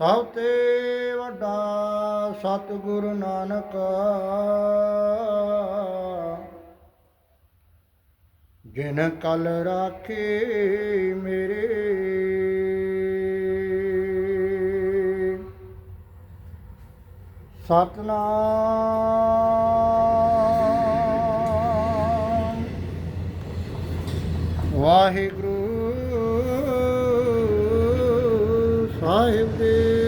ਸਭ ਤੇ ਵੱਡਾ ਸਤਿਗੁਰੂ ਨਾਨਕ। ਜਿਨ ਕਲ ਰਾਖੇ ਮੇਰੇ। ਸਤਨਾਮ। ਵਾਹਿਗੁਰੂ। ਸਾਹਿਬ ਦੇ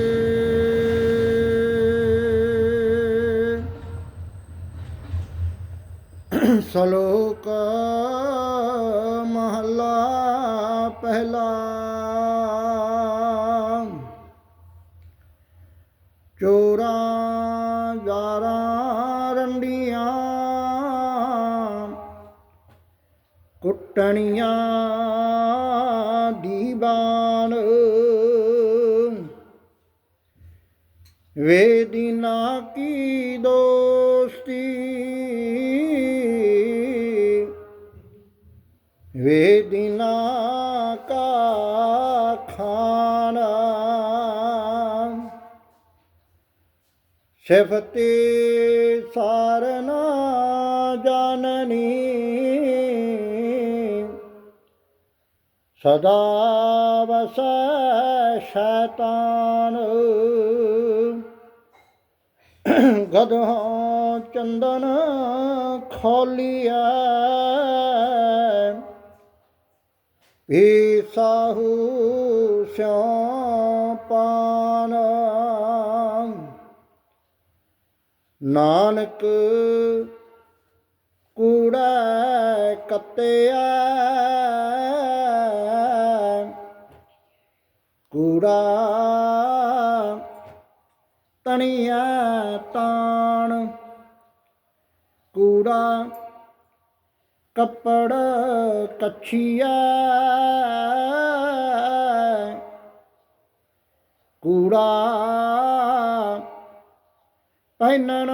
ਸ਼ਲੋਕ ਮਹਲਾ ਪਹਿਲਾ। ਚੋਰਾ ਜਾਰਾਂ ਰੰਡੀਆਂ ਕੁੱਟਣੀਆਂ ਦੀਵਾਨ। ਵੇਦੀਨਾ ਕੀ ਦੋਸਤੀ ਵੇਦੀਨਾ ਕਾ ਖਾਨਾ। ਸਿਫਤੇ ਸਾਰਨਾ ਜਾਨਨੀ ਸਦਾ ਵਸੈ ਸ਼ੈਤਾਨ। ਗਧਾ ਚੰਦਨ ਖੋਲੀਐ। ਏ ਸਾਹੂ ਸਿਉ ਨਾਨਕ ਕੂੜਾ ਕੱਤਿਆ ਕੂੜਾ ਤਣੀਆਂ ਤਾਣ। ਕੂੜਾ ਕੱਪੜ ਕੱਛੀਆ। ਕੂੜਾ ਪਹਿਨਣ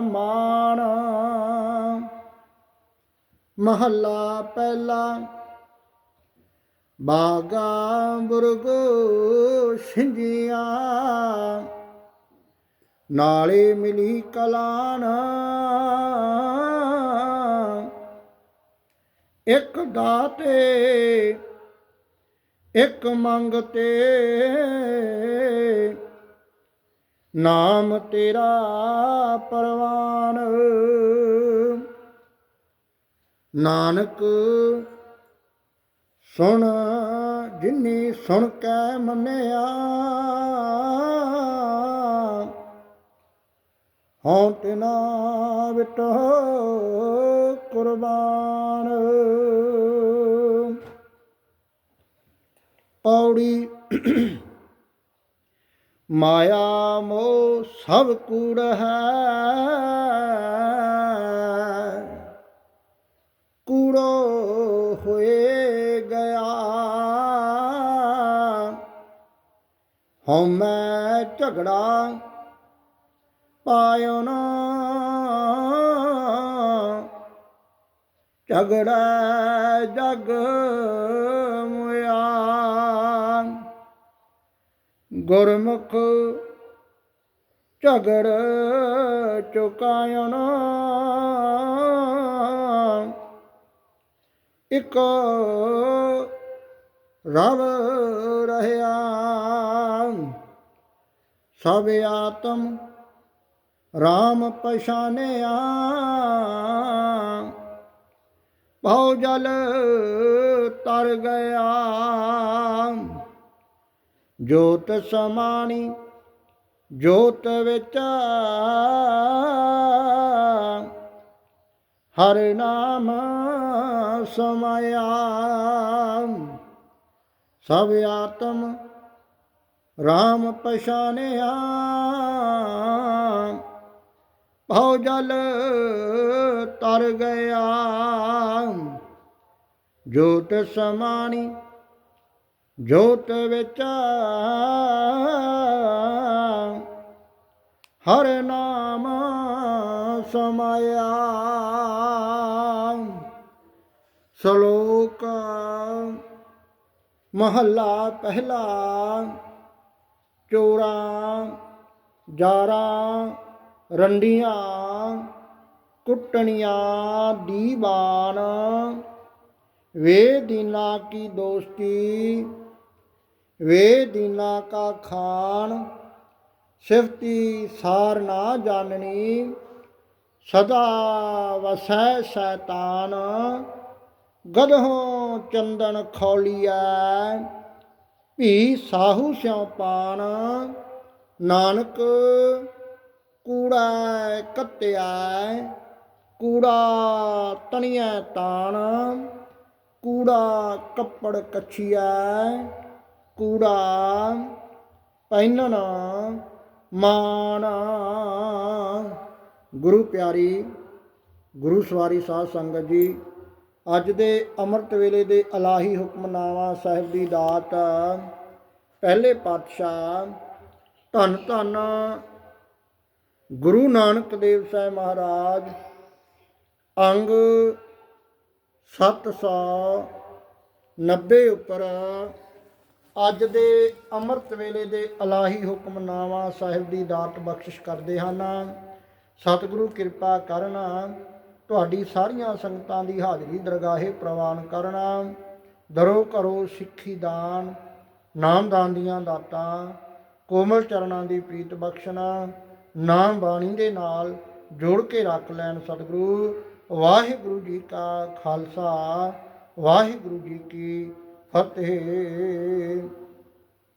ਮਾਣ। ਮਹੱਲਾ ਪਹਿਲਾ। ਬਾਗਾ ਬੁਰਗੋ ਸਿੰਜੀਆਂ। ਨਾਲੇ ਮਿਲੀ ਕਲਾਨ। ਇੱਕ ਦਾਤੇ, ਇੱਕ ਮੰਗਤੇ। ਨਾਮ ਤੇਰਾ ਪਰਵਾਨ। ਨਾਨਕ, ਸੁਣ ਜਿਨੀ ਸੁਣ ਕੇ ਮੰਨਿਆ। ਹਉ ਤਿਨਾ ਵਿਟ ਕੁਰਬਾਨ। ਪੌੜੀ ਮਾਇਆ ਮੋਹ ਸਭ ਕੂੜ ਹੈ। ਕੂੜੋ ਹੋਏ ਗਿਆ। ਹਉਮੈ ਝਗੜਾ ਪਾਇਓ ਨਾ। ਝਗੜਾ ਜਗ ਗੁਰਮੁਖ ਝਗੜ ਚੁਕਾਇਓ ਨਾ। ਇਕ ਰਵ ਰਹਿਆ, ਸਭ ਆਤਮ RAM ਪਛਾਨਿਆ। ਬਹੁ ਜਲ ਤਰ ਗਿਆ। ਜੋਤ ਸਮਾਣੀ, ਜੋਤ ਵਿੱਚ ਹਰ ਨਾਮ ਸਮਾਇਆ। ਸਭ ਆਤਮ RAM ਪਛਾਨਿਆ। ਭਉ ਜਲ ਤਰ ਗਿਆ। ਜੋਤ ਸਮਾਣੀ ਜੋਤ ਵਿੱਚ ਹਰ ਨਾਮ ਸਮਾਇਆ। ਸ਼ਲੋਕ ਮਹੱਲਾ ਪਹਿਲਾ, ਚੋਰਾਂ, ਜਾਰਾਂ, ਰੰਡੀਆਂ, ਕੁੱਟਣੀਆਂ, ਦੀਵਾਨ ਵੇ ਦੀਨਾ ਕੀ ਦੋਸਤੀ ਵੇ ਦੀਨਾ ਕਾ ਖਾਨ, ਸਿਫਤੀ ਸਾਰ ਨਾ ਜਾਣਨੀ, ਸਦਾ ਵਸੈ ਸ਼ੈਤਾਨ ਗਦਹੋਂ ਚੰਦਨ ਖੌਲੀਐ, ਭੀ ਸਾਹੂ ਸਿਉ ਪਾਨ, ਨਾਨਕ ਕੂੜਾ ਕੱਤਿਆ ਕੂੜਾ ਤਣੀਐ ਤਾਣ ਕੂੜਾ ਕੱਪੜ ਕੱਛੀਐ ਕੂੜਾ ਪਹਿਨਣਾ ਮਾਨ ਗੁਰੂ ਪਿਆਰੀ, ਗੁਰੂ ਸਵਾਰੀ ਸਾਧ ਸੰਗਤ ਜੀ, ਅੱਜ ਦੇ ਅੰਮ੍ਰਿਤ ਵੇਲੇ ਦੇ ਅਲਾਹੀ ਹੁਕਮਨਾਮਾ ਸਾਹਿਬ ਦੀ ਦਾਤ, ਪਹਿਲੇ ਪਾਤਸ਼ਾਹ ਧੰਨ ਧੰਨ ਗੁਰੂ ਨਾਨਕ ਦੇਵ ਸਾਹਿਬ ਮਹਾਰਾਜ, ਅੰਗ 790 ਉੱਪਰ ਅੱਜ ਦੇ ਅੰਮ੍ਰਿਤ ਵੇਲੇ ਦੇ ਅਲਾਹੀ ਹੁਕਮਨਾਮਾ ਸਾਹਿਬ ਦੀ ਦਾਤ ਬਖਸ਼ਿਸ਼ ਕਰਦੇ ਹਨ ਸਤਿਗੁਰੂ ਕਿਰਪਾ ਕਰਨਾ, ਤੁਹਾਡੀ ਸਾਰੀਆਂ ਸੰਗਤਾਂ ਦੀ ਹਾਜ਼ਰੀ ਦਰਗਾਹੇ ਪ੍ਰਵਾਨ ਕਰਨਾ। ਦਰੋ ਕਰੋ ਸਿੱਖੀ ਦਾਨ ਨਾਮਦਾਨ ਦੀਆਂ ਦਾਤਾਂ, ਕੋਮਲ ਚਰਨਾਂ ਦੀ ਪ੍ਰੀਤ ਬਖਸ਼ਣਾ, ਨਾਮ ਬਾਣੀ ਦੇ ਨਾਲ ਜੋੜ ਕੇ ਰੱਖ ਲੈਣ ਸਤਿਗੁਰੂ। ਵਾਹਿਗੁਰੂ ਜੀ ਕਾ ਖਾਲਸਾ, ਵਾਹਿਗੁਰੂ ਜੀ ਕੀ ਫਤਿਹ।